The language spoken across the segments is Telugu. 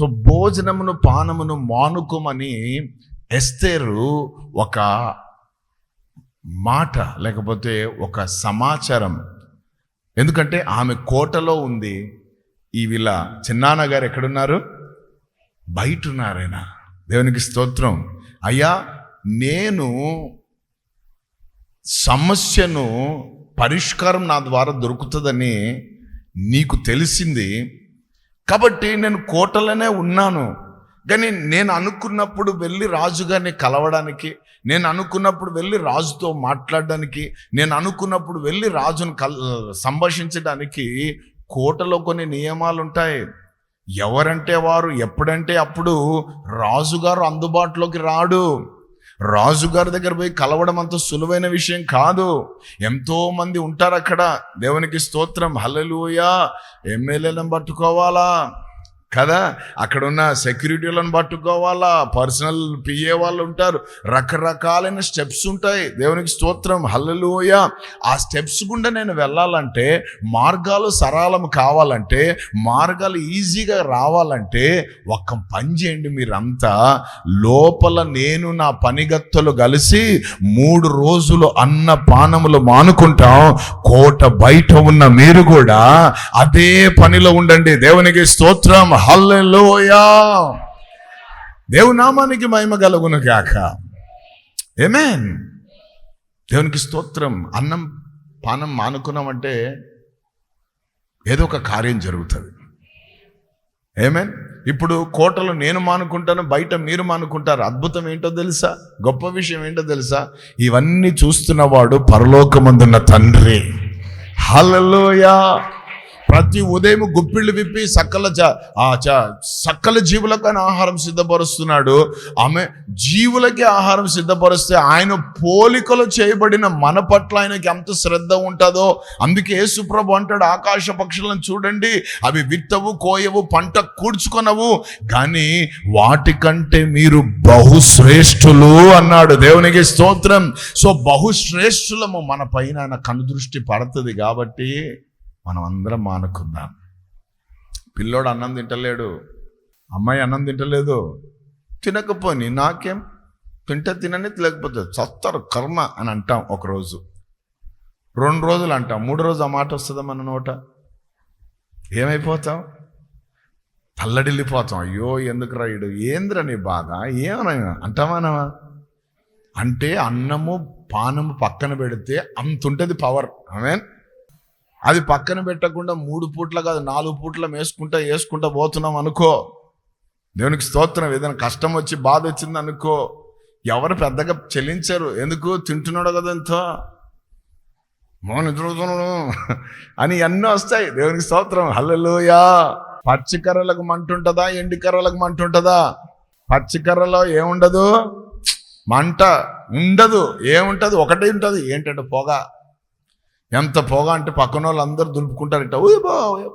సో భోజనమును పానమును మానుకోమని ఎస్తేరు ఒక మాట లేకపోతే ఒక సమాచారం. ఎందుకంటే ఆమె కోటలో ఉంది. ఈ వీళ్ళ చిన్నాన్న గారు ఎక్కడున్నారు? బయట ఉన్నారాయన దేవునికి స్తోత్రం. అయ్యా నేను సమస్యను పరిష్కారం నా ద్వారా దొరుకుతుందని నీకు తెలిసింది. కాబట్టి నేను కోటలోనే ఉన్నాను. కానీ నేను అనుకున్నప్పుడు వెళ్ళి రాజుగారిని కలవడానికి నేను అనుకున్నప్పుడు వెళ్ళి రాజుతో మాట్లాడడానికి నేను అనుకున్నప్పుడు వెళ్ళి రాజును కల్ సంభాషించడానికి కోటలో కొన్ని నియమాలు ఉంటాయి ఎవరంటే వారు ఎప్పుడంటే అప్పుడు రాజుగారు అందుబాటులోకి రాడు. రాజుగారి దగ్గర పోయి కలవడం అంత సులువైన విషయం కాదు. ఎంతో మంది ఉంటారు అక్కడ దేవునికి స్తోత్రం. హల్లెలూయా. ఎమ్మెల్యేలను పట్టుకోవాలా? కదా? అక్కడ ఉన్న సెక్యూరిటీలను పట్టుకోవాలా? పర్సనల్ పిఏ వాళ్ళు ఉంటారు. రకరకాలైన స్టెప్స్ ఉంటాయి. దేవునికి స్తోత్రం. హల్లెలూయ ఆ స్టెప్స్ గుండా నేను వెళ్ళాలంటే మార్గాలు సరళం కావాలంటే మార్గాలు ఈజీగా రావాలంటే ఒక్క పని చేయండి మీరంతా. లోపల నేను నా పనిగత్తలు కలిసి మూడు రోజులు అన్న పానములు మానుకుంటాం. కోట బయట ఉన్న మీరు కూడా అదే పనిలో ఉండండి. దేవునికి స్తోత్రం. హల్లెలూయా. దేవునామానికి మహిమ కలుగును గాక. ఏమేన్ దేవునికి స్తోత్రం. అన్నం పానం మానుకున్నామంటే ఏదో ఒక కార్యం జరుగుతుంది. ఏమేన్ ఇప్పుడు కోటలు నేను మానుకుంటాను బయట మీరు మానుకుంటారు. అద్భుతం ఏంటో తెలుసా? గొప్ప విషయం ఏంటో తెలుసా? ఇవన్నీ చూస్తున్నవాడు పరలోకమందున్న తండ్రి. హలలోయా ప్రతి ఉదయం గుప్పిళ్ళు విప్పి సకల ఆ చ సకల జీవులకైనా ఆహారం సిద్ధపరుస్తున్నాడు. ఆమె జీవులకి ఆహారం సిద్ధపరుస్తే ఆయన పోలికలు చేయబడిన మన పట్ల ఆయనకి ఎంత శ్రద్ధ ఉంటుందో అందుకే యేసుప్రభు అంటాడు ఆకాశ పక్షులను చూడండి అవి విత్తవు కోయవు పంట కూర్చుకొనవు కానీ వాటికంటే మీరు బహుశ్రేష్ఠులు అన్నాడు. దేవునికి స్తోత్రం. సో బహుశ్రేష్ఠులము మన పైన ఆయన కనుదృష్టి పడుతుంది కాబట్టి మనం అందరం మానుకుందాం. పిల్లోడు అన్నం తింటలేడు. అమ్మాయి అన్నం తింటలేదు. తినకపోని నాకేం? తింటే తినని లేకపోతే చస్తారు కర్మ అని అంటాం ఒకరోజు. రెండు రోజులు అంటాం. మూడు రోజు ఆ మాట వస్తుందా మన నోట? ఏమైపోతాం? తల్లడిల్లిపోతాం. అయ్యో ఎందుకు రాయుడు ఏంద్ర నీ బాధ? ఏమన్నా? అంటామానవా అంటే అన్నము పానము పక్కన పెడితే అంత ఉంటుంది పవర్ ఆమెన్ అది పక్కన పెట్టకుండా మూడు పూట్ల కాదు నాలుగు పూట్ల వేసుకుంటా వేసుకుంటా పోతున్నాం అనుకో. దేవునికి స్తోత్రం ఏదైనా కష్టం వచ్చి బాధ వచ్చింది అనుకో. ఎవరు పెద్దగా చెల్లించారు. ఎందుకు? తింటున్నాడు కదా ఎంతో. మోహన్ నిద్రపోతున్నాడు. అని అన్నీ వస్తాయి. దేవునికి స్తోత్రం. హల్లెలూయా. పచ్చి కర్రలకు మంటుంటుందా ఎండి కర్రలకు మంటుంటుందా పచ్చి కర్రలో ఏముండదు? మంట ఉండదు. ఏముంటది? ఒకటే ఉంటుంది. ఏంటంటే పొగ. ఎంత పొగ అంటే పక్కన వాళ్ళు అందరూ దులుపుకుంటారట ఊయ్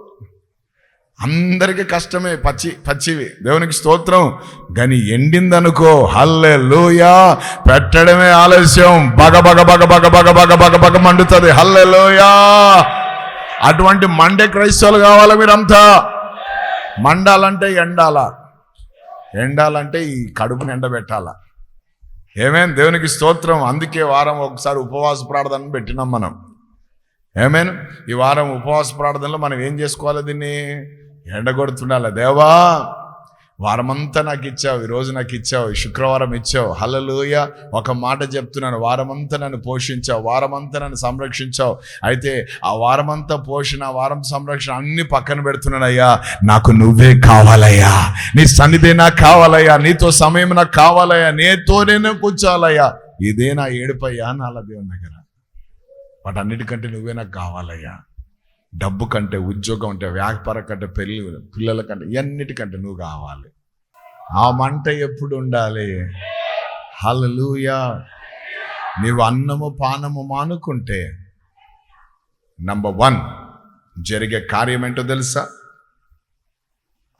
అందరికీ కష్టమే పచ్చి పచ్చివి. దేవునికి స్తోత్రం. గని ఎండిందనుకో హల్లే లోయా పెట్టడమే ఆలస్యం. బగ బగ బగ బగ బగ బగ బగ బగ మండుతుంది. హల్లే లోయా అటువంటి మండే క్రైస్తవులు కావాలా మీరంతా. మండాలంటే ఎండాల. ఎండాలంటే ఈ కడుపుని ఎండబెట్టాల ఏమేం? దేవునికి స్తోత్రం. అందుకే వారం ఒకసారి ఉపవాస ప్రార్థన పెట్టినాం మనం. ఏమేన్ ఈ వారం ఉపవాస ప్రార్థనలో మనం ఏం చేసుకోవాలి దీన్ని? ఎండగొడుతుండాలి. దేవా వారమంతా నాకు ఇచ్చావు ఈరోజు నాకు ఇచ్చావు ఈ శుక్రవారం ఇచ్చావు. హలలోయ ఒక మాట చెప్తున్నాను. వారమంతా నన్ను పోషించావు వారమంతా నన్ను సంరక్షించావు. అయితే ఆ వారమంతా పోషణ వారం సంరక్షణ అన్ని పక్కన పెడుతున్నానయ్యా నాకు నువ్వే కావాలయ్యా. నీ సన్నిధి నాకు కావాలయ్యా. నీతో సమయం నాకు కావాలయ్యా. నేతో నేను కూర్చోవాలయ్యా. ఇదే నా ఏడుపయ్యా నాల దేవుని దగ్గర. వాటన్నిటికంటే నువ్వే నాకు కావాలయ్యా. డబ్బు కంటే ఉద్యోగం అంటే వ్యాపారం కంటే పెళ్ళి పిల్లల కంటే ఇవన్నిటికంటే నువ్వు కావాలి. ఆ మంట ఎప్పుడు ఉండాలి? హలలుయా నీవు అన్నము పానము మానుకుంటే నంబర్ వన్ జరిగే కార్యం ఏంటో తెలుసా?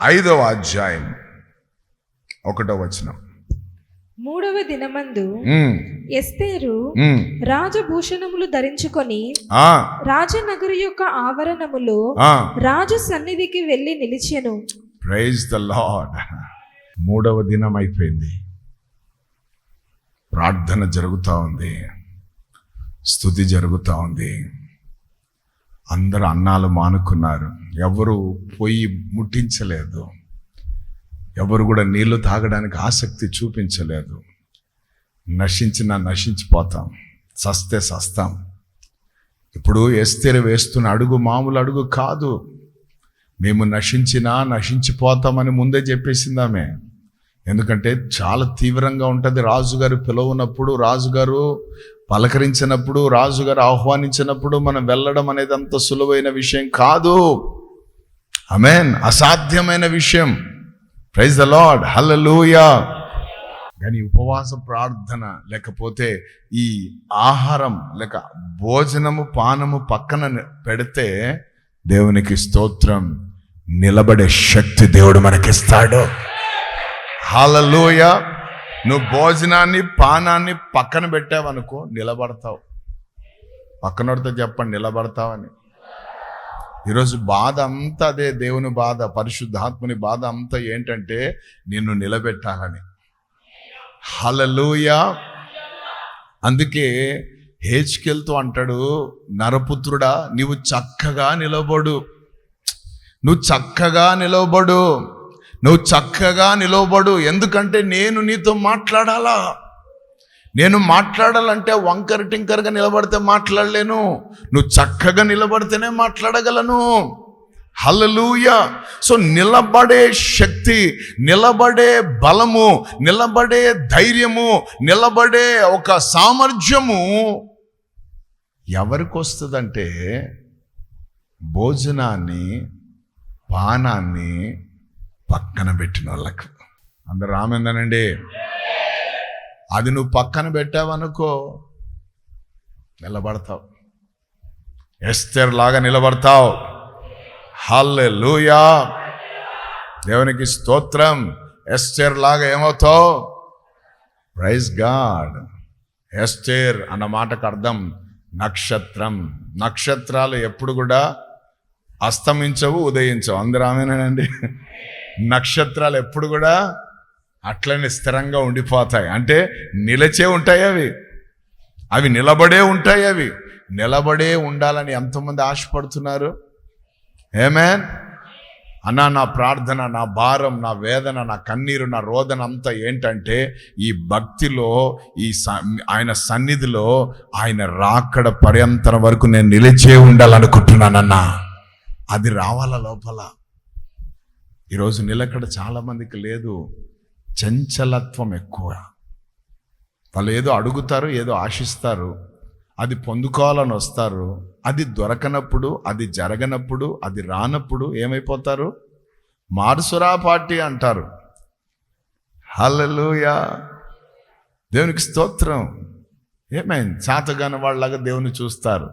ఐదవ అధ్యాయం ఒకటో వచనం. మూడవ దినమందు ఎస్తేరు రాజభూషణములు ధరించుకొని రాజనగరి యొక్క ఆవరణములో. రాజు సన్నిధికి వెళ్ళి నిలిచెను. ప్రైజ్ ద లాడ్ మూడవ దినం అయిపోయింది ప్రార్థన జరుగుతూ ఉంది. స్థుతి జరుగుతూ ఉంది. అందరూ అన్నాలు మానుకున్నారు. ఎవరు పొయ్యి ముట్టించలేదు. ఎవరు కూడా నీళ్ళు తాగడానికి ఆసక్తి చూపించలేదు. నశించినా నశించిపోతాం. సస్తే సస్తాం. ఇప్పుడు ఎస్తేరు వేస్తున్న అడుగు మామూలు అడుగు కాదు. మేము నశించినా నశించిపోతామని ముందే చెప్పేసిందామే ఎందుకంటే చాలా తీవ్రంగా ఉంటుంది రాజుగారు పిలవనప్పుడు రాజుగారు పలకరించినప్పుడు రాజుగారు ఆహ్వానించినప్పుడు మనం వెళ్ళడం అనేది అంత సులువైన విషయం కాదు. అమెన్ అసాధ్యమైన విషయం. ప్రైజ్ ద లాడ్ హల్లెలూయా కానీ ఉపవాస ప్రార్థన లేకపోతే ఈ ఆహారం లేక భోజనము పానము పక్కన పెడితే దేవునికి స్తోత్రం. నిలబడే శక్తి దేవుడు మనకిస్తాడు. హల్లెలూయ నువ్వు భోజనాన్ని పానాన్ని పక్కన పెట్టావనుకో నిలబడతావు. పక్కనడితో చెప్పండి నిలబడతావని. ఈరోజు బాధ అంతా అదే దేవుని బాధ పరిశుద్ధాత్ముని బాధ అంతా ఏంటంటే నిన్ను నిలబెట్టాలని. హలలుయా అందుకే హేచ్కెళ్తూ అంటాడు నరపుత్రుడా నీవు చక్కగా నిలబడు. నువ్వు చక్కగా నిలబడు. నువ్వు చక్కగా నిలబడు. ఎందుకంటే నేను నీతో మాట్లాడాలా? నేను మాట్లాడాలంటే వంకర టింకరగా నిలబడితే మాట్లాడలేను. నువ్వు చక్కగా నిలబడితేనే మాట్లాడగలను. హల్లెలూయ. సో నిలబడే శక్తి నిలబడే బలము నిలబడే ధైర్యము నిలబడే ఒక సామర్థ్యము ఎవరికి వస్తుందంటే భోజనాన్ని పానాన్ని పక్కన పెట్టిన వాళ్ళకు. అందరు రామేందనండి అది నువ్వు పక్కన పెట్టావనుకో నిలబడతావు. ఎస్తర్ లాగా నిలబడతావు. హల్లే లూయా దేవునికి స్తోత్రం. ఎస్టేర్ లాగా ఏమవుతావు? Praise God. ఎస్టేర్ అన్న మాటకు అర్థం నక్షత్రం. నక్షత్రాలు ఎప్పుడు కూడా అస్తమించవు ఉదయించవు. అందరూ ఆమెనండి నక్షత్రాలు ఎప్పుడు కూడా అట్లనే స్థిరంగా ఉండిపోతాయి. అంటే నిలచే ఉంటాయి అవి. అవి నిలబడే ఉంటాయి అవి. నిలబడే ఉండాలని ఎంతమంది ఆశపడుతున్నారు? ఏమేన్ అన్న నా ప్రార్థన నా భారం నా వేదన నా కన్నీరు నా రోదన అంతా ఏంటంటే ఈ భక్తిలో ఈ స- ఆయన సన్నిధిలో ఆయన రాకడ పర్యంతరం వరకు నేను నిలిచే ఉండాలనుకుంటున్నానన్నా. అది రావాల లోపల. ఈరోజు నిలకడ చాలామందికి లేదు. చంచలత్వం ఎక్కువ. వాళ్ళు ఏదో అడుగుతారు ఏదో ఆశిస్తారు అది పొందుకోవాలని వస్తారు అది దొరకనప్పుడు అది జరగనప్పుడు అది రానప్పుడు ఏమైపోతారు? మారుసురా పార్టీ అంటారు. హలలుయా దేవునికి స్తోత్రం. ఏమైంది చాతగాని వాళ్ళలాగా దేవుని చూస్తారు.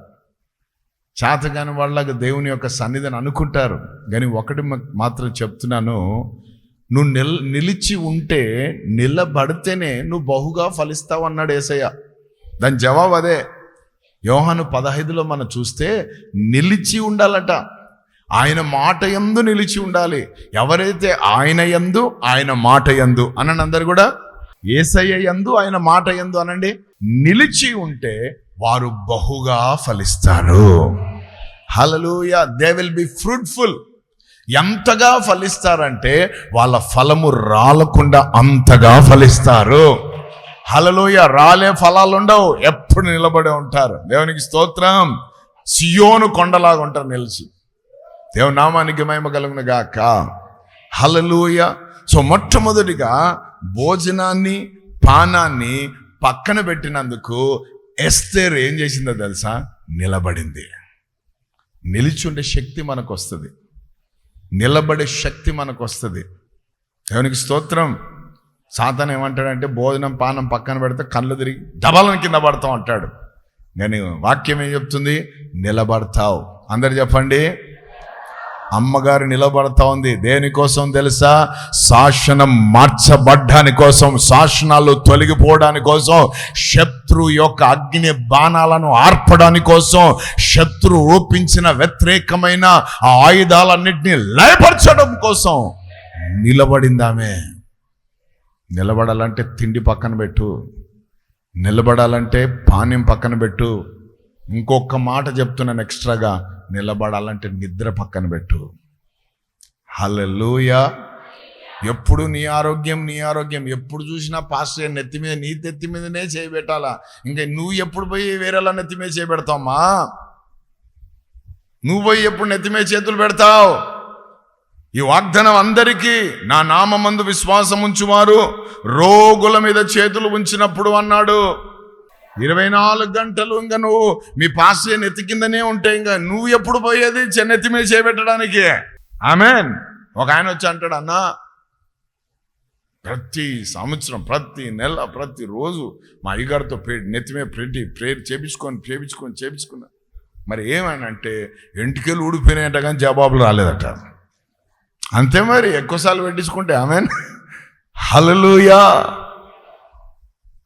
చాతగాని వాళ్ళలాగా దేవుని యొక్క సన్నిధిని అనుకుంటారు. కానీ ఒకటి మాత్రం చెప్తున్నాను. నువ్వు నిల్ నిలిచి ఉంటే నిలబడితేనే నువ్వు బహుగా ఫలిస్తావు అన్నాడు ఏసయ్య. దాని జవాబు అదే. యోహాను పదహైదులో మనం చూస్తే నిలిచి ఉండాలట. ఆయన మాట యందు నిలిచి ఉండాలి. ఎవరైతే ఆయన యందు ఆయన మాట యందు అనండి అందరు కూడా. ఏసయ్య యందు ఆయన మాట యందు అనండి. నిలిచి ఉంటే వారు బహుగా ఫలిస్తారు. Hallelujah they will be fruitful ఎంతగా ఫలిస్తారంటే వాళ్ళ ఫలము రాలకుండా అంతగా ఫలిస్తారు. హలలోయ రాలే ఫలాలు ఉండవు. ఎప్పుడు నిలబడే ఉంటారు. దేవునికి స్తోత్రం. సియోను కొండలాగా ఉంటారు నిలిచి. దేవుని నామానికి మహిమ కలుగును గాక. హలలోయ సో మొట్టమొదటిగా భోజనాన్ని పానాన్ని పక్కన పెట్టినందుకు ఎస్తేర్ ఏం చేసిందో తెలుసా? నిలబడింది. నిలిచి ఉండే శక్తి మనకు వస్తుంది నిలబడే శక్తి మనకు వస్తుంది దేవునికి స్తోత్రం. సాతన్ ఏమంటాడంటే భోజనం పానం పక్కన పెడితే కళ్ళు తిరిగి డబలం కింద పడతాం అంటాడు నేను వాక్యం ఏం చెప్తుంది? నిలబడతావు. అందరు చెప్పండి. అమ్మగారు నిలబడతా ఉంది. దేనికోసం తెలుసా? శాసనం మార్చబడ్డాని కోసం శాసనాలు తొలగిపోవడాని కోసం శత్రు యొక్క అగ్ని బాణాలను ఆర్పడాని కోసం శత్రు రూపించిన వ్యతిరేకమైన ఆ ఆయుధాలన్నింటినీ లయపరచడం కోసం నిలబడిందామే నిలబడాలంటే తిండి పక్కన పెట్టు. నిలబడాలంటే పానీయం పక్కన పెట్టు. ఇంకొక మాట చెప్తున్నాను ఎక్స్ట్రాగా. నిలబడాలంటే నిద్ర పక్కన పెట్టు. హల్లెలూయా. ఎప్పుడు నీ ఆరోగ్యం నీ ఆరోగ్యం. ఎప్పుడు చూసినా పాస్టర్ నెత్తి మీద నీ నెత్తి మీదనే చేయబెట్టాలా ఇంకా నువ్వు ఎప్పుడు పోయి వేరేలా నెత్తి మీద చేయబెడతావమ్మా నువ్వు పోయి ఎప్పుడు నెత్తి మీద చేతులు పెడతావు? ఈ వాగ్దానం అందరికీ నా నామందు విశ్వాసం ఉంచువారు. రోగుల మీద చేతులు ఉంచినప్పుడు అన్నాడు. ఇరవై నాలుగు గంటలు ఇంకా నువ్వు మీ పాస్టర్ నెత్తి కిందనే ఉంటే ఇంకా నువ్వు ఎప్పుడు పోయేది? చెన్నెత్తి మీద చేపెట్టడానికి ఆమెన్. ఒక ఆయన వచ్చి అంటాడు అన్నా ప్రతి సంవత్సరం ప్రతి నెల ప్రతిరోజు మా అయ్యగారితో ప్రే నెత్తిమే మీద పెట్టి ప్రేర్ చేపించుకొని చేపించుకొని చేపించుకున్నా. మరి ఏమని అంటే ఎంటికెళ్ళి ఊడిపోయినాయంట కానీ జవాబులు రాలేదట. అంతే మరి ఎక్కువసార్లు పెట్టించుకుంటే ఆమె హలలుయా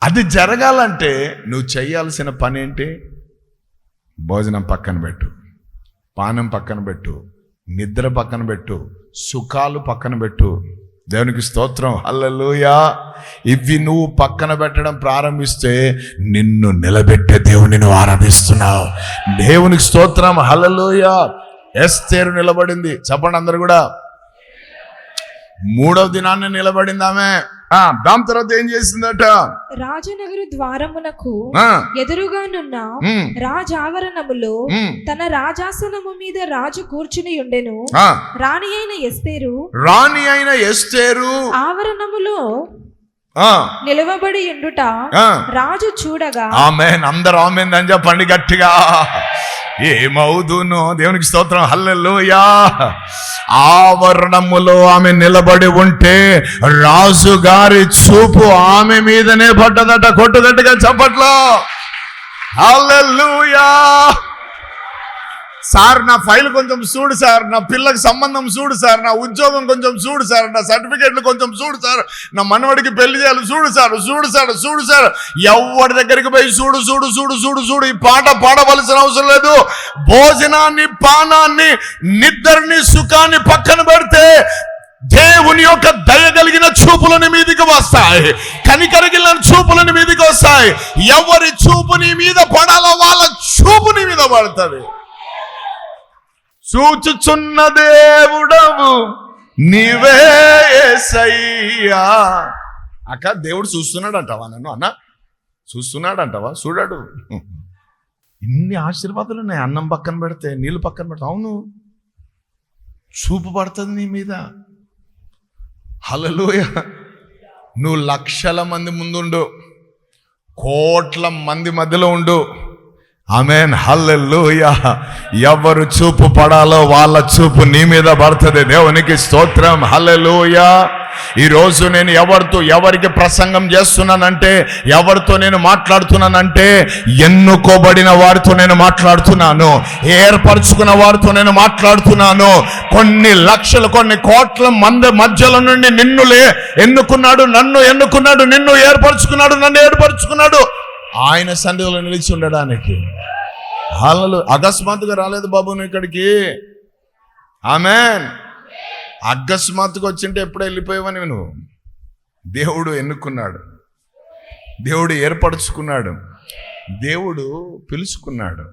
అది జరగాలంటే నువ్వు చేయాల్సిన పని ఏంటి? భోజనం పక్కన పెట్టు పానం పక్కన పెట్టు నిద్ర పక్కన పెట్టు సుఖాలు పక్కన పెట్టు దేవునికి స్తోత్రం. హల్లెలూయా. ఇవి నువ్వు పక్కన పెట్టడం ప్రారంభిస్తే నిన్ను నిలబెట్టే దేవుని నువ్వు ఆరాధిస్తున్నావు. దేవునికి స్తోత్రం. ఎస్ ఎస్తేరు నిలబడింది. చెప్పండి అందరు కూడా. మూడవ దినాన్ని నిలబడింది ఆమె. దాని తర్వాత ఏం చేసిందట? రాజనగరు ద్వారమునకు ఎదురుగానున్న రాజావరణములో తన రాజాసనము మీద రాజు కూర్చుని ఉండెను. రాణి అయిన ఎస్తేరు రాణి అయిన ఎస్తేరు ఆవరణములో నిలవబడి ఉండుట. రాజు చూడగా ఆమెన్. అందరు ఆమెన్ అని చెప్పండి గట్టిగా. ఏమవుదును? దేవునికి స్తోత్రం. హల్లెలూయా. ఆవరణములో ఆమె నిలబడి ఉంటే రాజు గారి చూపు ఆమె మీదనే పడ్డదట కొట్టుదట్టుగా చప్పట్లో హల్లెలూయా. సార్ నా ఫైల్ కొంచెం చూడు సార్. నా పిల్లకి సంబంధం చూడు సార్. నా ఉద్యోగం కొంచెం చూడు సార్. నా సర్టిఫికెట్లు కొంచెం చూడు సార్. నా మనవడికి పెళ్ళి చేయాలి చూడు సార్. చూడు సార్ చూడు సార్. ఎవరి దగ్గరికి పోయి చూడు చూడు చూడు చూడు చూడు. ఈ పాట పాడవలసిన అవసరం లేదు. భోజనాన్ని పానాన్ని నిద్రని సుఖాన్ని పక్కన పెడితే దేవుని యొక్క దయ కలిగిన చూపులని మీదికి వస్తాయి. కనికరగిలిన చూపులని మీదికి వస్తాయి. ఎవరి చూపు నీ మీద పడాలో వాళ్ళ చూపు నీ మీద పడుతుంది. చూచుచున్న దేవుడవు. నీవే సయ్యా అక్క దేవుడు చూస్తున్నాడు అంటావా నన్ను అన్న? చూస్తున్నాడు అంటావా చూడాడు. ఇన్ని ఆశీర్వాదాలు ఉన్నాయి. అన్నం పక్కన పెడితే నీళ్ళు పక్కన పెడితే. అవును. చూపు పడుతుంది నీ మీద. హలలోయ నువ్వు లక్షల మంది ముందుండు. కోట్ల మంది మధ్యలో ఉండు. Amen hallelujah. ఎవరు చూపు పడాలో వాళ్ళ చూపు నీ మీద పడుతుంది. దేవునికి స్తోత్రం హల్లెలూయ. ఈరోజు నేను ఎవరితో ఎవరికి ప్రసంగం చేస్తున్నానంటే ఎవరితో నేను మాట్లాడుతున్నానంటే ఎన్నుకోబడిన వారితో నేను మాట్లాడుతున్నాను ఏర్పరచుకున్న వారితో నేను మాట్లాడుతున్నాను. కొన్ని లక్షలు కొన్ని కోట్ల మంది మధ్యలో నుండి నిన్నులే ఎన్నుకున్నాడు నన్ను ఎన్నుకున్నాడు నిన్ను ఏర్పరచుకున్నాడు నన్ను ఏర్పరచుకున్నాడు. ఆయన సన్నిధిలో నిలిచి ఉండడానికి. హాలలో అకస్మాత్తుగా రాలేదు బాబు నువ్వు ఇక్కడికి. ఆమెన్. అకస్మాత్తుగా వచ్చింటే ఎప్పుడో వెళ్ళిపోయావని నువ్వు. దేవుడు ఎన్నుకున్నాడు. దేవుడు ఏర్పరచుకున్నాడు. దేవుడు పిలుచుకున్నాడు.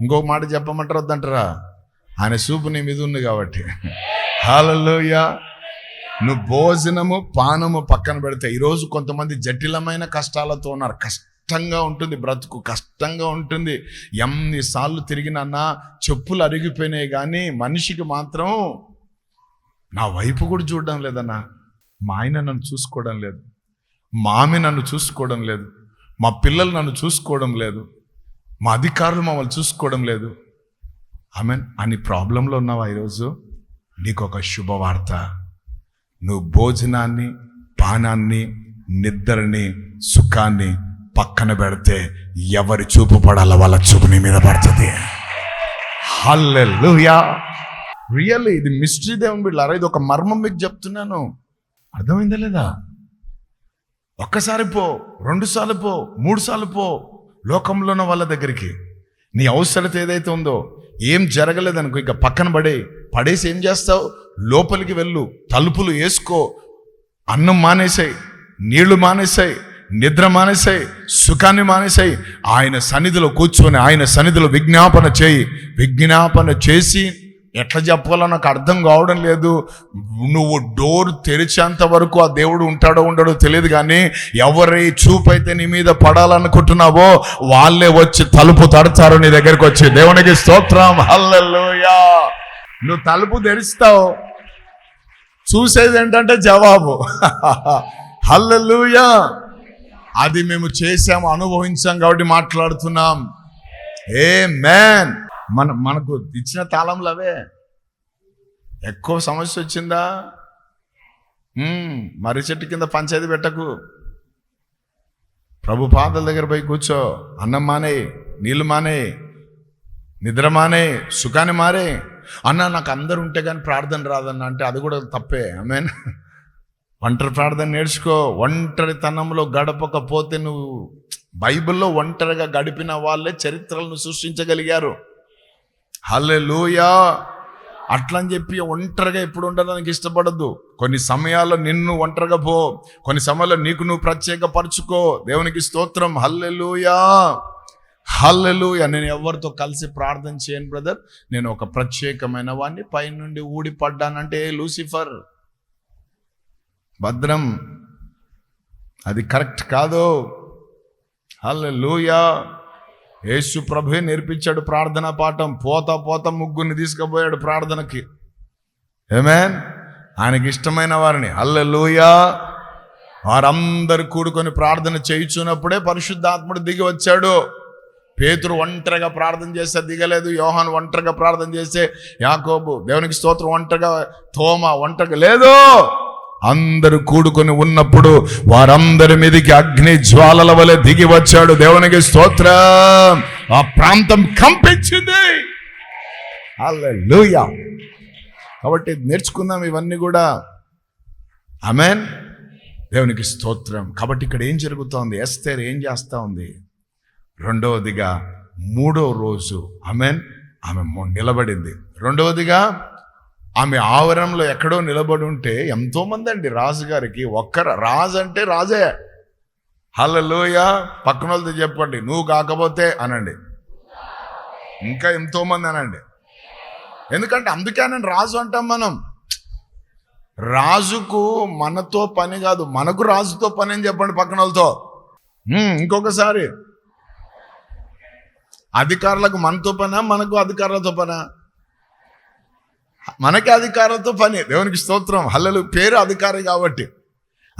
ఇంకో మాట చెప్పమంటారు వద్దంటారా? ఆయన చూపు నీ మీద ఉంది కాబట్టి. హాలలోయ నువ్వు భోజనము పానము పక్కన పెడితే ఈరోజు కొంతమంది జటిలమైన కష్టాలతో ఉన్నారు. కష్టంగా ఉంటుంది బ్రతుకు కష్టంగా ఉంటుంది. ఎన్నిసార్లు తిరిగినన్నా చెప్పులు అరిగిపోయినాయి కానీ మనిషికి మాత్రం నా వైపు కూడా చూడడం లేదన్నా. మా ఆయన నన్ను చూసుకోవడం లేదు. మా ఆమె నన్ను చూసుకోవడం లేదు. మా పిల్లలు నన్ను చూసుకోవడం లేదు. మా అధికారులు మమ్మల్ని చూసుకోవడం లేదు. ఐ మీన్ అని ప్రాబ్లంలో ఉన్నావా ఈరోజు? నీకు ఒక శుభవార్త. నువ్వు భోజనాన్ని పానాన్ని నిద్రని సుఖాన్ని పక్కన పెడితే ఎవరి చూపు పడాలో వాళ్ళ చూపు నీ మీద పడుతుంది. హల్లెలుయా. రియల్లీ ఇది మిస్టరీ దేవుని బిడ్డారా ఇది ఒక మర్మం మీకు చెప్తున్నాను. అర్థమైందా లేదా? ఒక్కసారి పో రెండుసార్లు పో మూడుసార్లు పో లోకంలో ఉన్న వాళ్ళ దగ్గరికి. నీ అవసరత ఏదైతే ఉందో ఏం జరగలేదనుకో ఇక పక్కన పడే పడేసి ఏం చేస్తావు? లోపలికి వెళ్ళు తలుపులు వేసుకో అన్నం మానేసాయి నీళ్ళు మానేసాయి నిద్ర మానేసాయి సుఖాన్ని మానేసాయి ఆయన సన్నిధిలో కూర్చొని ఆయన సన్నిధిలో విజ్ఞాపన చేయి. విజ్ఞాపన చేసి ఎట్లా చెప్పాలో నాకు అర్థం కావడం లేదు. నువ్వు డోర్ తెరిచేంత వరకు ఆ దేవుడు ఉంటాడో ఉండడో తెలియదు కానీ ఎవరి చూపైతే నీ మీద పడాలనుకుంటున్నావో వాళ్ళే వచ్చి తలుపు తడతారు నీ దగ్గరికి వచ్చి. దేవునికి స్తోత్రం. హల్లెలూయా. నువ్వు తలుపు తెరుస్తావు. చూసేది ఏంటంటే జవాబు. హల్లెలూయా. అది మేము చేసాము అనుభవించాం కాబట్టి మాట్లాడుతున్నాం. ఏ మ్యాన్ మన మనకు ఇచ్చిన తాళంలు అవే. ఎక్కువ సమస్య వచ్చిందా? మర్రి చెట్టు కింద పంచాయతీ పెట్టకు. ప్రభు పాదల దగ్గర పోయి కూర్చో. అన్నం మానే నీళ్ళు మానే నిద్ర మానే సుఖాన్ని మారే. అన్న నాకు అందరు ఉంటే కానీ ప్రార్థన రాదన్న అంటే అది కూడా తప్పే. ఐ మీన్ ఒంటరి ప్రార్థన నేర్చుకో. ఒంటరితనంలో గడపకపోతే నువ్వు బైబిల్లో ఒంటరిగా గడిపిన వాళ్ళే చరిత్రలను సృష్టించగలిగారు. హల్లెలూయా! అట్లని చెప్పి ఒంటరిగా ఎప్పుడు ఉండడానికి ఇష్టపడద్దు. కొన్ని సమయాల్లో నిన్ను ఒంటరిగా పో. కొన్ని సమయాల్లో నీకు నువ్వు ప్రత్యేక పరుచుకో దేవునికి స్తోత్రం. హల్లెలూయా! హల్లెలూయా! నేను ఎవరితో కలిసి ప్రార్థన చేయను బ్రదర్? నేను ఒక ప్రత్యేకమైన వాడిని పైనుండి ఊడిపడ్డానంటే లూసిఫర్. భద్రం. అది కరెక్ట్ కాదు. హల్లెలూయా. యేసు ప్రభుయే నేర్పించాడు ప్రార్థన పాఠం. పోత పోత ముగ్గురిని తీసుకుపోయాడు ప్రార్థనకి. ఏమేన్ ఆయనకి ఇష్టమైన వారిని. హల్లెలూయా. వారందరూ కూడుకొని ప్రార్థన చేయించున్నప్పుడే పరిశుద్ధాత్ముడు దిగి వచ్చాడు. పేతురు ఒంటరిగా ప్రార్థన చేస్తే దిగలేదు. యోహాన్ ఒంటరిగా ప్రార్థన చేస్తే యాకోబు దేవునికి స్తోత్రం ఒంటరిగా తోమ ఒంటరిగా లేదు. అందరూ కూడుకొని ఉన్నప్పుడు వారందరి మీదకి అగ్ని జ్వాలల వలె దిగి వచ్చాడు. దేవునికి స్తోత్రం. ఆ ప్రాంతం కంపించింది. హల్లెలూయా. కాబట్టి నేర్చుకుందాం ఇవన్నీ కూడా. అమెన్ దేవునికి స్తోత్రం. కాబట్టి ఇక్కడ ఏం జరుగుతోంది? ఎస్తేర్ ఏం చేస్తూ ఉంది? రెండవదిగా మూడో రోజు అమెన్ ఆమె నిలబడింది. రెండవదిగా ఆమె ఆవరణలో ఎక్కడో నిలబడి ఉంటే ఎంతోమంది అండి రాజుగారికి ఒక్క రాజు అంటే రాజే. హలలోయ పక్కన వాళ్ళతో చెప్పండి నువ్వు కాకపోతే అనండి. ఇంకా ఎంతోమంది అనండి. ఎందుకంటే అందుకే నేను రాజు అంటాం మనం. రాజుకు మనతో పని కాదు మనకు రాజుతో పని అని చెప్పండి పక్కన వాళ్ళతో. ఇంకొకసారి. అధికారులకు మనతో పనా మనకు అధికారులతో పనా? మనకి అధికారంతో పని. దేవునికి స్తోత్రం. హల్లలు. పేరు అధికారి కాబట్టి.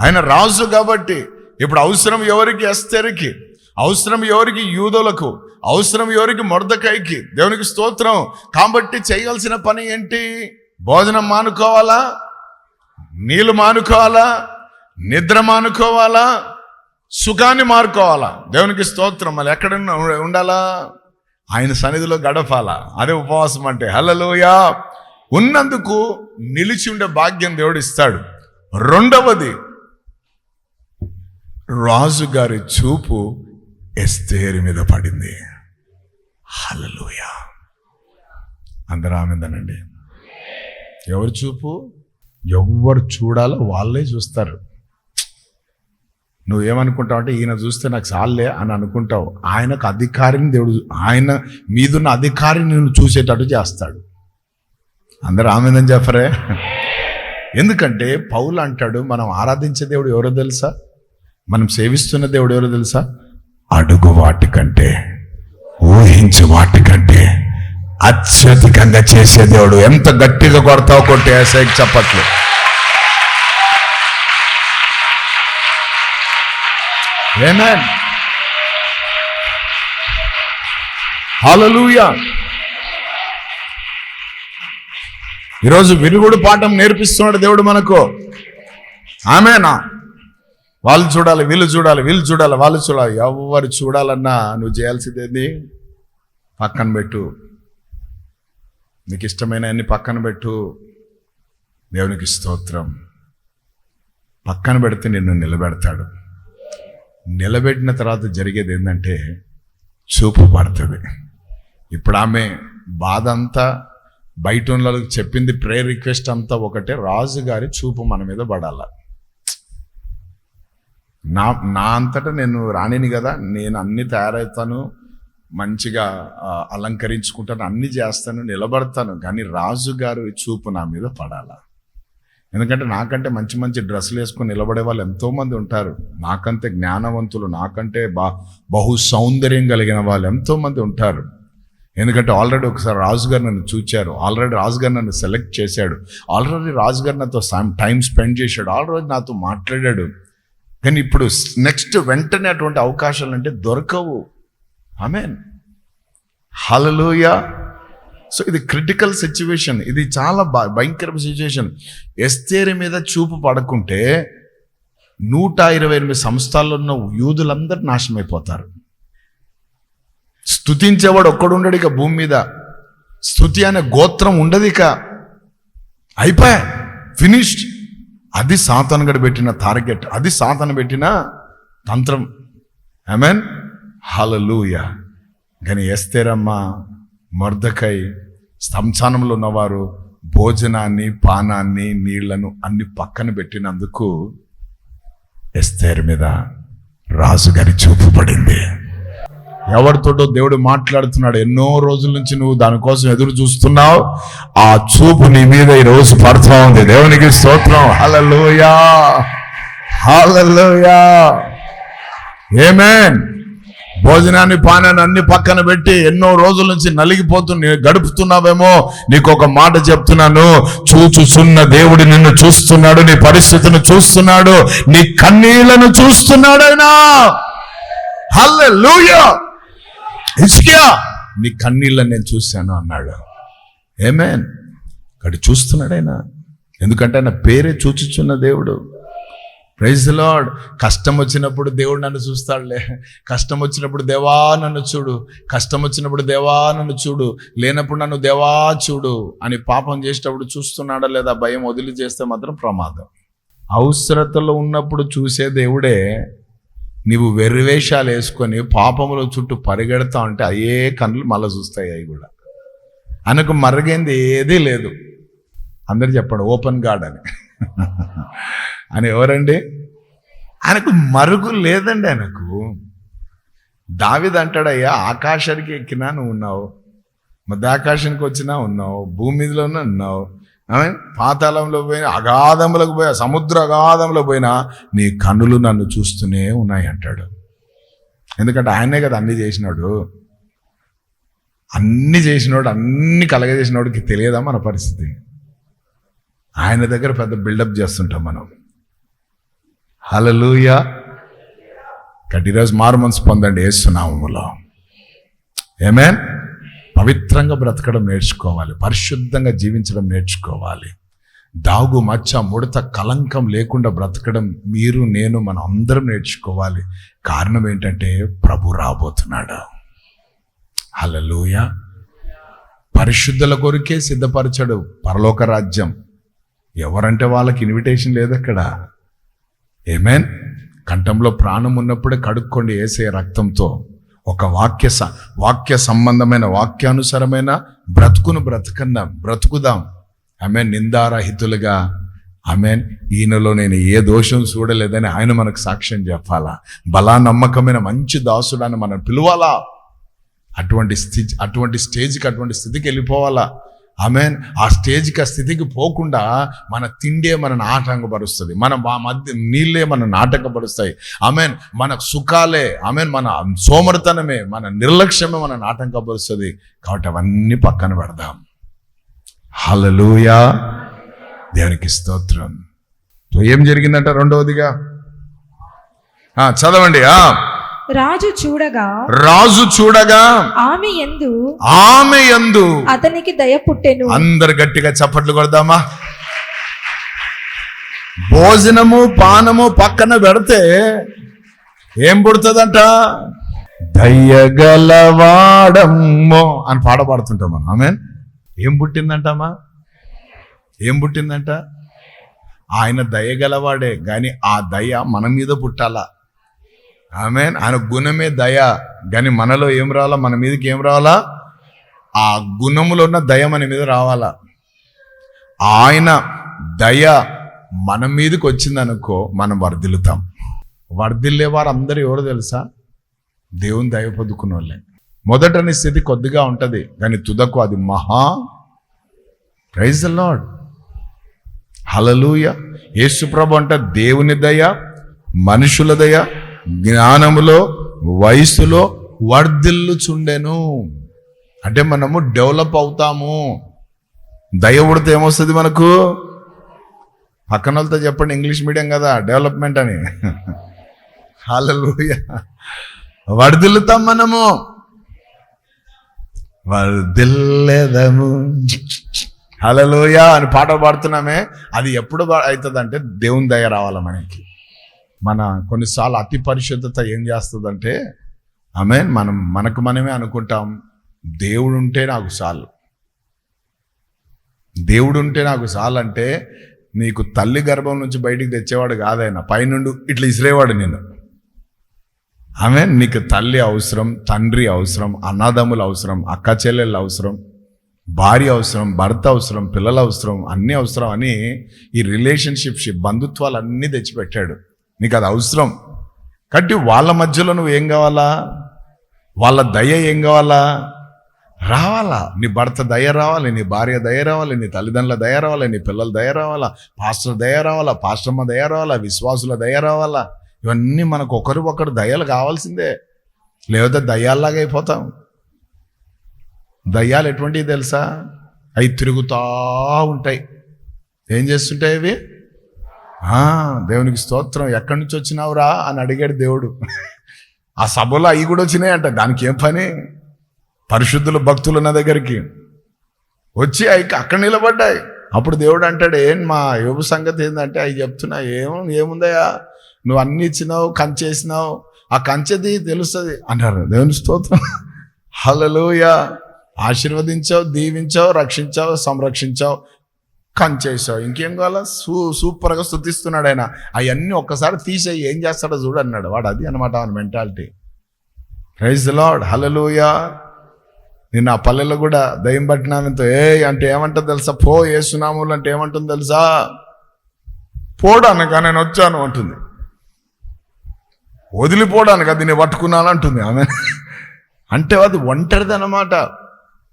ఆయన రాజు కాబట్టి. ఇప్పుడు అవసరం ఎవరికి? ఎస్తేరికి. అవసరం ఎవరికి? యూదులకు. అవసరం ఎవరికి? మొడదకాయకి దేవునికి స్తోత్రం. కాబట్టి చేయాల్సిన పని ఏంటి? భోజనం మానుకోవాలా? నీళ్ళు మానుకోవాలా? నిద్ర మానుకోవాలా? సుఖాన్ని మారుకోవాలా? దేవునికి స్తోత్రం. మళ్ళీ ఎక్కడ ఉండాలా? ఆయన సన్నిధిలో గడపాలా? అదే ఉపవాసం అంటే. హల్లలోయా. ఉన్నందుకు నిలిచి ఉండే భాగ్యం దేవుడు ఇస్తాడు. రెండవది రాజుగారి చూపు ఎస్తేరి మీద పడింది. హల్లలోయా. అందరూ ఆమెందనండి. ఎవరు చూపు? ఎవరు చూడాలో వాళ్ళే చూస్తారు. నువ్వేమనుకుంటావు అంటే ఈయన చూస్తే నాకు చాలే అని అనుకుంటావు. ఆయనకు అధికారిని దేవుడు ఆయన మీదున్న అధికారిని నేను చూసేటట్టు చేస్తాడు. అందరు ఆమెదని చెప్పరే. ఎందుకంటే పౌలు అంటాడు మనం ఆరాధించే దేవుడు ఎవరో తెలుసా? మనం సేవిస్తున్న దేవుడు ఎవరో తెలుసా? అడుగు వాటికంటే ఊహించు వాటికంటే అత్యధికంగా చేసే దేవుడు. ఎంత గట్టిగా కొడతావు కొట్టి ఏసైకి చెప్పట్లు. ఏమేన్ హల్లెలూయా ఈరోజు విరుగుడు పాఠం నేర్పిస్తున్నాడు దేవుడు మనకు. ఆమెనా? వాళ్ళు చూడాలి వీళ్ళు చూడాలి వీళ్ళు చూడాలి వాళ్ళు చూడాలి. ఎవరు చూడాలన్నా నువ్వు చేయాల్సిందేంది? పక్కన పెట్టు. నీకు ఇష్టమైన అన్ని పక్కన పెట్టు. దేవునికి స్తోత్రం. పక్కన పెడితే నిన్ను నిలబెడతాడు. నిలబెట్టిన తర్వాత జరిగేది ఏంటంటే చూపు పడుతుంది. ఇప్పుడు ఆమె బాధ అంతా బయట ఉన్న వాళ్ళకి చెప్పింది ప్రేయర్ రిక్వెస్ట్ అంతా ఒకటే రాజు గారి చూపు మన మీద పడాల. నా నా అంతటా నేను రానిని కదా నేను అన్ని తయారవుతాను మంచిగా అలంకరించుకుంటాను అన్ని చేస్తాను నిలబడతాను కానీ రాజు గారి చూపు నా మీద పడాలా. ఎందుకంటే నాకంటే మంచి మంచి డ్రెస్సులు వేసుకొని నిలబడే వాళ్ళు ఎంతోమంది ఉంటారు. నాకంటే జ్ఞానవంతులు నాకంటే బా బహు సౌందర్యం కలిగిన వాళ్ళు ఎంతోమంది ఉంటారు. ఎందుకంటే ఆల్రెడీ ఒకసారి రాజుగారు నన్ను చూచారు. ఆల్రెడీ రాజుగారు నన్ను సెలెక్ట్ చేశాడు. ఆల్రెడీ రాజుగారు నాతో టైం స్పెండ్ చేశాడు. ఆల్రెడీ నాతో మాట్లాడాడు. కానీ ఇప్పుడు నెక్స్ట్ వెంటనే అటువంటి అవకాశాలు అంటే దొరకవు. ఆమెన్. హలలుయా సో ఇది క్రిటికల్ సిచ్యువేషన్. ఇది చాలా భ- భయంకర సిచ్యువేషన్. ఎస్తేరి మీద చూపు పడకుంటే నూట ఇరవై ఎనిమిది సంస్థల్లో ఉన్న యూదులందరూ నాశనమైపోతారు. స్థుతించేవాడు ఒక్కడుండడు ఇక భూమి మీద. స్థుతి అనే గోత్రం ఉండదు ఇక. అయిపోయా. ఫినిష్డ్. అది సాతానుగడు పెట్టిన టార్గెట్. అది సాతన పెట్టిన తంత్రం. ఐమెన్ హలలుయ కానీ ఎస్తేరమ్మ మర్దకై స్తంభానంలో ఉన్నవారు భోజనాన్ని పానాన్ని నీళ్ళను అన్ని పక్కన పెట్టినందుకు ఎస్తేర్ మీద రాజుగారి చూపు పడింది. ఎవరితోటో దేవుడు మాట్లాడుతున్నాడు. ఎన్నో రోజుల నుంచి నువ్వు దానికోసం ఎదురు చూస్తున్నావు. ఆ చూపు నీ మీద ఈ రోజు పడుతూ ఉంది. దేవునికి స్తోత్రం. హలలోయా హలలోయా ఏమేన్ భోజనాన్ని పానాన్ని అన్ని పక్కన పెట్టి ఎన్నో రోజుల నుంచి నలిగిపోతు గడుపుతున్నావేమో? నీకు ఒక మాట చెప్తున్నాను. చూచుచున్న దేవుడు నిన్ను చూస్తున్నాడు. నీ పరిస్థితిని చూస్తున్నాడు. నీ కన్నీళ్ళను చూస్తున్నాడైనా ఆయన. హల్లెలూయా. హిస్కియా నీ కన్నీళ్ళని నేను చూశాను అన్నాడు. ఏమేన్ అక్కడ చూస్తున్నాడు ఆయన. ఎందుకంటే ఆయన పేరే చూచుచున్న దేవుడు. ప్రైజ్ లార్డ్ కష్టం వచ్చినప్పుడు దేవుడు నన్ను చూస్తాడులే. కష్టం వచ్చినప్పుడు దేవా నన్ను చూడు. కష్టం వచ్చినప్పుడు దేవా నన్ను చూడు. లేనప్పుడు నన్ను దేవా చూడు అని పాపం చేసేటప్పుడు చూస్తున్నాడా లేదా భయం వదిలి చేస్తే మాత్రం ప్రమాదం. అవసరతలో ఉన్నప్పుడు చూసే దేవుడే నీవు వెర్రివేషాలు వేసుకొని పాపముల చుట్టూ పరిగెడతా ఉంటే అయ్యే కళ్ళు మళ్ళీ చూస్తాయి అవి కూడా. ఆయనకు మరగైంది ఏదీ లేదు. అందరు చెప్పండి ఓపెన్ గాడ్ అని. అని ఎవరండి? ఆయనకు మరుగు లేదండి ఆయనకు. దావిది అంటాడయ్యా ఆకాశానికి ఎక్కినా నువ్వు ఉన్నావు. మధ్య ఆకాశానికి వచ్చినా ఉన్నావు. భూమి మీదలోనే ఉన్నావు. పాతాళంలో పోయినా అగాధములకు పోయా సముద్ర అగాధంలో పోయినా నీ కన్నులు నన్ను చూస్తూనే ఉన్నాయి అంటాడు. ఎందుకంటే ఆయనే కదా అన్ని చేసినాడు. అన్ని చేసినోడు అన్ని కలగజేసినోడికి తెలియదా మన పరిస్థితి? ఆయన దగ్గర పెద్ద బిల్డప్ చేస్తుంటాం మనం. హలలుయా ఈరోజు మారు మనసు పొందండి ఏసునామములో ఏమేన్ పవిత్రంగా బ్రతకడం నేర్చుకోవాలి పరిశుద్ధంగా జీవించడం నేర్చుకోవాలి. దాగు మచ్చ ముడత కలంకం లేకుండా బ్రతకడం మీరు నేను మనం అందరం నేర్చుకోవాలి. కారణం ఏంటంటే ప్రభు రాబోతున్నాడు. హలలోయ పరిశుద్ధుల కొరికే సిద్ధపరచడు పరలోక రాజ్యం. ఎవరంటే వాళ్ళకి ఇన్విటేషన్ లేదు అక్కడ. ఏమేన్ కంఠంలో ప్రాణం ఉన్నప్పుడే కడుక్కోండి వేసే రక్తంతో. ఒక వాక్య స వాక్య సంబంధమైన వాక్యానుసరమైన బ్రతుకును బ్రతకందాం బ్రతుకుదాం. ఆమె నిందారహితులుగా. ఆమె ఈయనలో నేను ఏ దోషం చూడలేదని ఆయన మనకు సాక్ష్యం చెప్పాలా? బలా నమ్మకమైన మంచి దాసుడని మనం పిలవాలా? అటువంటి స్థితి అటువంటి స్టేజ్కి అటువంటి స్థితికి వెళ్ళిపోవాలా? ఆమెన్. ఆ స్టేజ్కి ఆ స్థితికి పోకుండా మన తిండే మన ఆటంకపరుస్తుంది మన మా మధ్య నీళ్ళే మన నాటకపరుస్తాయి. ఆమెన్. మన సుఖాలే ఆమెన్ మన సోమరతనమే మన నిర్లక్ష్యమే మన ఆటంకపరుస్తుంది కాబట్టి అవన్నీ పక్కన పెడదాం. హలలుయా దేవునికి స్తోత్రం. ఏం జరిగిందంట రెండవదిగా? చదవండి. ఆ. రాజు చూడగా రాజు చూడగా ఆమె ఎందు ఆమె యందు అతనికి దయ పుట్టెను. అందరు గట్టిగా చప్పట్లు కొడదామా? భోజనము పానము పక్కన పెడితే ఏం పుడుతుందంట? దయ్యగలవాడమ్మో అని పాట పాడుతుంటాం మనం. ఆమె ఏం పుట్టిందంటమ్మా? ఏం పుట్టిందంట? ఆయన దయగలవాడే కానీ ఆ దయ మన మీద పుట్టాలా? ఆమె ఆయన గుణమే దయ. కానీ మనలో ఏం రావాలా? మన మీదకి ఏం రావాలా? ఆ గుణములో ఉన్న దయ మన మీద రావాలా? ఆయన దయ మన మీదకి వచ్చిందనుకో మనం వర్ధిల్లుతాం. వర్ధిల్లే వారు అందరూ ఎవరు తెలుసా? దేవుని దయ పొందుకున్న వాళ్ళే మొదటని స్థితి కొద్దిగా ఉంటుంది కానీ తుదకు అది మహా. ప్రైజ్ ద లాడ్ హలలుయ యేసుప్రభు అంటే దేవుని దయ మనుషుల దయ జ్ఞానములో వయసులో వర్ధిల్లుచుండెను. అంటే మనము డెవలప్ అవుతాము. దయ ఉడితే ఏమొస్తుంది మనకు? పక్కన వాళ్ళతో చెప్పండి ఇంగ్లీష్ మీడియం కదా డెవలప్మెంట్ అని. హల్లెలూయా వర్ధిల్లుతాం మనము. వర్ధిల్లెదము. హలలోయ అని పాట పాడుతున్నామే. అది ఎప్పుడు అవుతుంది అంటే దేవుని దయ రావాలి మనకి. మన కొన్నిసార్లు అతి పరిశుద్ధత ఏం చేస్తుందంటే ఆమె మనం మనకు మనమే అనుకుంటాం దేవుడు ఉంటే నాకు చాలు. దేవుడు ఉంటే నాకు చాలు అంటే నీకు తల్లి గర్భం నుంచి బయటికి తెచ్చేవాడు కాదైనా పైనుండి ఇట్లా ఇసిరేవాడు నేను ఆమె నీకు తల్లి అవసరం తండ్రి అవసరం అన్నదమ్ములు అవసరం అక్క చెల్లెళ్ళు అవసరం భార్య అవసరం భర్త అవసరం పిల్లల అవసరం అన్నీ అవసరం అని ఈ రిలేషన్షిప్స్ బంధుత్వాలు అన్నీ తెచ్చిపెట్టాడు. నీకు అది అవసరం. కాబట్టి వాళ్ళ మధ్యలో నువ్వు ఏం కావాలా? వాళ్ళ దయ ఏం కావాలా? రావాలా. నీ భర్త దయ రావాలి నీ భార్య దయ రావాలి నీ తల్లిదండ్రుల దయ రావాలి నీ పిల్లల దయ రావాలా పాస్టర్ దయ రావాలా పాస్టమ్మ దయ రావాలా విశ్వాసుల దయ రావాలా? ఇవన్నీ మనకు ఒకరు ఒకరు దయలు కావాల్సిందే. లేకపోతే దయ్యాల్లాగా అయిపోతాం. దయ్యాలు ఎటువంటివి తెలుసా? అవి తిరుగుతూ ఉంటాయి. ఏం చేస్తుంటాయి అవి? దేవునికి స్తోత్రం. ఎక్కడి నుంచి వచ్చినావురా? అని అడిగాడు దేవుడు. ఆ సభలో అవి కూడా వచ్చినాయంట. దానికి ఏం పని? పరిశుద్ధుల భక్తులు ఉన్న దగ్గరికి. వచ్చి అవి అక్కడ నిలబడ్డాయి. అప్పుడు దేవుడు అంటాడు ఏం మా యోగు సంగతి ఏంటంటే అవి చెప్తున్నా. ఏం ఏముందయ్యా? నువ్వు అన్ని ఇచ్చినావు కంచేసినావు ఆ కంచెది తెలుస్తుంది. అంటారు. దేవుని స్తోత్రం. హలలోయ ఆశీర్వదించావు దీవించావు రక్షించావు సంరక్షించావు. కంచేసావు ఇంకేం కావాలా? సూ సూపర్గా స్థుతిస్తున్నాడు ఆయన. అవన్నీ ఒక్కసారి తీసేయి. ఏం చేస్తాడో చూడు అన్నాడు. వాడు అది అనమాట ఆయన మెంటాలిటీ. ప్రైజ్ లాడ్ హలలుయా నిన్న ఆ పల్లెల్లో కూడా దయ్యం పట్టినానంతో ఏ అంటే ఏమంటుంది తెలుసా? పో ఏ అంటే ఏమంటుంది తెలుసా? పోడానక నేను వచ్చాను అంటుంది. వదిలిపోవడానికి అది నేను పట్టుకున్నాను అంటుంది ఆమె. అంటే అది ఒంటరిది అనమాట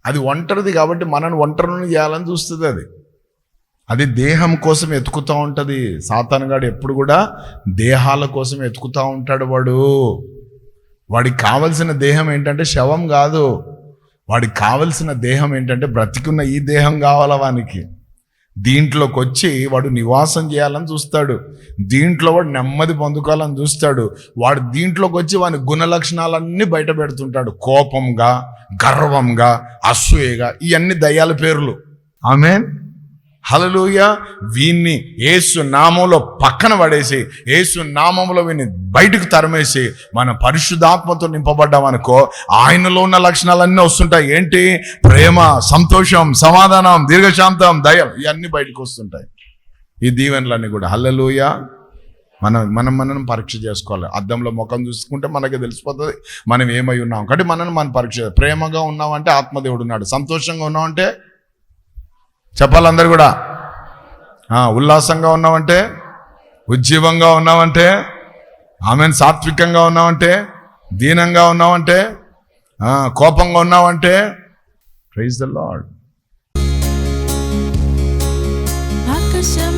అది ఒంటరిది కాబట్టి మనని ఒంటరిని చేయాలని చూస్తుంది అది. అది దేహం కోసం ఎతుకుతూ ఉంటుంది. సాతానుగాడు ఎప్పుడు కూడా దేహాల కోసం ఎతుకుతూ ఉంటాడు వాడు. వాడికి కావలసిన దేహం ఏంటంటే శవం కాదు. వాడికి కావలసిన దేహం ఏంటంటే బ్రతికున్న ఈ దేహం కావాలా వానికి. దీంట్లోకి వచ్చి వాడు నివాసం చేయాలని చూస్తాడు. దీంట్లో వాడు నెమ్మది పొందుకోవాలని చూస్తాడు. వాడు దీంట్లోకి వచ్చి వాని గుణ లక్షణాలన్నీ బయట పెడుతుంటాడు. కోపంగా గర్వంగా అసూయగా ఇవన్నీ దయ్యాల పేర్లు. ఆమెన్? హలలుయ వీన్ని ఏసు నామంలో పక్కన పడేసి ఏసు నామంలో వీన్ని బయటకు తరమేసి మన పరిశుద్ధాత్మతో నింపబడ్డామనుకో ఆయనలో ఉన్న లక్షణాలన్నీ వస్తుంటాయి. ఏంటి? ప్రేమ సంతోషం సమాధానం దీర్ఘశాంతం దయ ఇవన్నీ బయటకు వస్తుంటాయి. ఈ దీవెనలన్నీ కూడా. హల్లలుయ. మనం మనం మనం పరీక్ష చేసుకోవాలి. అద్దంలో ముఖం చూసుకుంటే మనకి తెలిసిపోతుంది మనం ఏమై ఉన్నాం. కాబట్టి మనల్ని మనం పరీక్ష ప్రేమగా ఉన్నామంటే ఆత్మదేవుడు ఉన్నాడు. సంతోషంగా ఉన్నామంటే చెప్పాలి అందరు కూడా ఉల్లాసంగా ఉన్నామంటే ఉజ్జీవంగా ఉన్నామంటే ఆమె సాత్వికంగా ఉన్నామంటే దీనంగా ఉన్నామంటే కోపంగా ఉన్నామంటే ప్రైజ్ ద లాడ్ ఆకాశం